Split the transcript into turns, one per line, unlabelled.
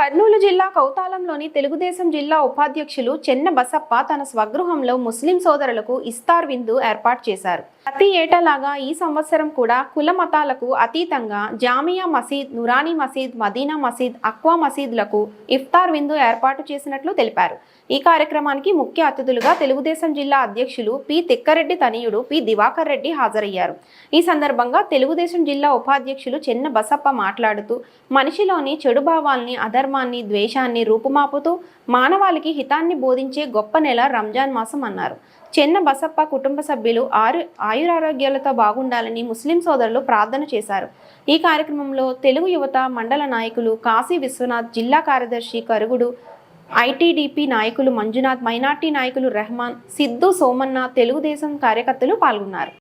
కర్నూలు జిల్లా కౌతాలంలోని తెలుగుదేశం జిల్లా ఉపాధ్యక్షులు చెన్న బసప్ప తన స్వగృహంలో ముస్లిం సోదరులకు ఇస్తార్ విందు ఏర్పాటు చేశారు. ప్రతి ఏటలాగా ఈ సంవత్సరం కూడా కుల మతాలకు అతీతంగా జామియా మసీద్ నురానీ మసీద్ మదీనా మసీద్ అక్వా మసీద్లకు ఇఫ్తార్ విందు ఏర్పాటు చేసినట్లు తెలిపారు. ఈ కార్యక్రమానికి ముఖ్య అతిథులుగా తెలుగుదేశం జిల్లా అధ్యక్షులు పి తిక్కారెడ్డి తనయుడు పి దివాకర్ రెడ్డి హాజరయ్యారు. ఈ సందర్భంగా తెలుగుదేశం జిల్లా ఉపాధ్యక్షులు చెన్న బసప్ప మాట్లాడుతూ మనిషిలోని చెడు భావాల్ని అధర్మాన్ని ద్వేషాన్ని రూపుమాపుతూ మానవాళికి హితాన్ని బోధించే గొప్ప నెల రంజాన్ మాసం అన్నారు. చెన్న బసప్ప కుటుంబ సభ్యులు ఆరు ఆయురారోగ్యాలతో బాగుండాలని ముస్లిం సోదరులు ప్రార్థన చేశారు. ఈ కార్యక్రమంలో తెలుగు యువత మండల నాయకులు కాశీ విశ్వనాథ్ జిల్లా కార్యదర్శి కరుగుడు ఐటీడీపీ నాయకులు మంజునాథ్ మైనార్టీ నాయకులు రెహమాన్ సిద్ధు సోమన్న తెలుగుదేశం కార్యకర్తలు పాల్గొన్నారు.